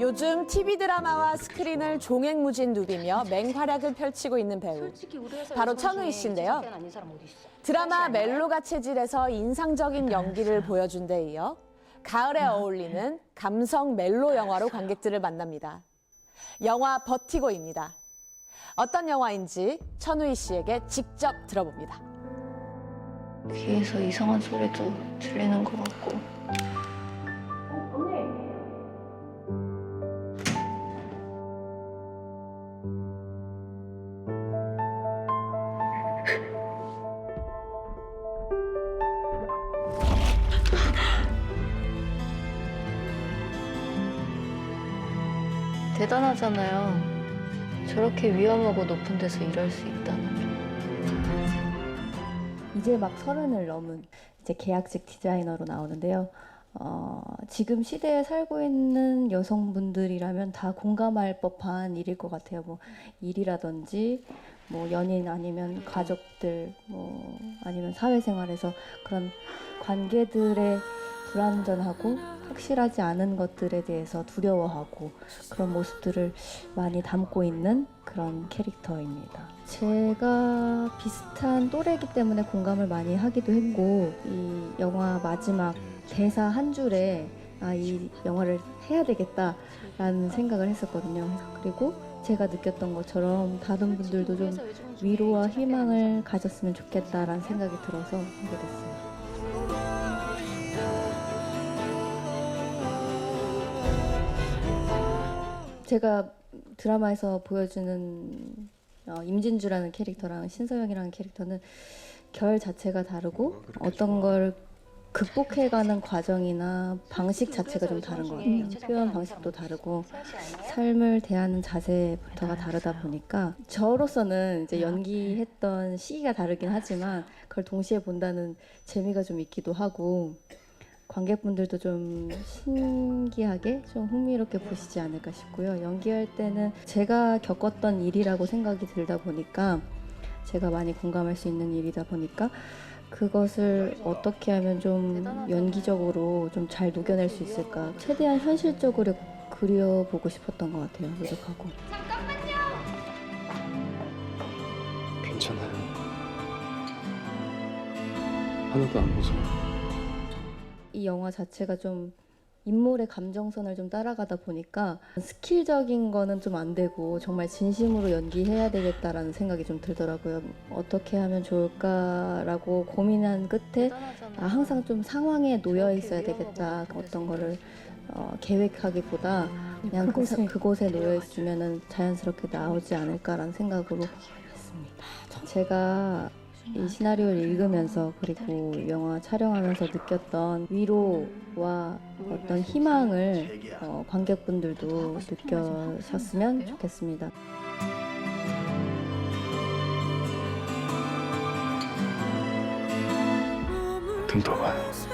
요즘 TV 드라마와 스크린을 종횡무진 누비며 맹활약을 펼치고 있는 배우. 바로 천우희 씨인데요. 드라마? 멜로가 체질에서 인상적인 연기를 보여준 데 이어 가을에 어울리는 감성 멜로 영화로 관객들을 만납니다. 영화 버티고입니다. 어떤 영화인지 천우희 씨에게 직접 들어봅니다. 귀에서 이상한 소리도 들리는 것 같고 대단하잖아요. 저렇게 위험하고 높은 데서 일할 수 있다는 게. 이제 막 서른을 넘은 이제 계약직 디자이너로 나오는데요. 어, 지금 시대에 살고 있는 여성분들이라면 다 공감할 법한 일일 것 같아요. 뭐 일이라든지 뭐 연인 아니면 가족들 뭐 아니면 사회생활에서 그런 관계들의 불안전하고 확실하지 않은 것들에 대해서 두려워하고 그런 모습들을 많이 담고 있는 그런 캐릭터입니다. 제가 비슷한 또래이기 때문에 공감을 많이 하기도 했고 이 영화 마지막 대사 한 줄에 아 이 영화를 해야 되겠다라는 생각을 했었거든요. 그리고 제가 느꼈던 것처럼 다른 분들도 좀 위로와 희망을 가졌으면 좋겠다라는 생각이 들어서 하게 됐어요. 제가 드라마에서 보여주는 어, 임진주라는 캐릭터랑 신서영이라는 캐릭터는 결 자체가 다르고 어떤 걸 극복해가는 과정이나 방식 자체가 좀 다른 것 같아요. 표현 방식도 다르고 삶을 대하는 자세부터가 다르다 보니까 저로서는 이제 연기했던 시기가 다르긴 하지만 그걸 동시에 본다는 재미가 좀 있기도 하고 관객분들도 좀 신기하게 좀 흥미롭게 보시지 않을까 싶고요. 연기할 때는 제가 겪었던 일이라고 생각이 들다 보니까 제가 많이 공감할 수 있는 일이다 보니까 그것을 어떻게 하면 좀 연기적으로 좀 잘 녹여낼 수 있을까 최대한 현실적으로 그려보고 싶었던 것 같아요. 노력하고. 괜찮아요. 하나도 안 무서워. 이 영화 자체가 좀 인물의 감정선을 좀 따라가다 보니까 스킬적인 거는 좀 안 되고 정말 진심으로 연기해야 되겠다라는 생각이 좀 들더라고요. 어떻게 하면 좋을까라고 고민한 끝에 아, 항상 좀 상황에 놓여 있어야 되겠다. 어떤 거를 어, 계획하기보다 그냥 그 사- 그곳에 놓여 있으면 자연스럽게 나오지 않을까라는 생각으로 했습니다. 제가 이 시나리오를 읽으면서 그리고 영화 촬영하면서 느꼈던 위로와 어떤 희망을 어, 관객분들도 느껴셨으면 좋겠습니다. 좀 더 봐요.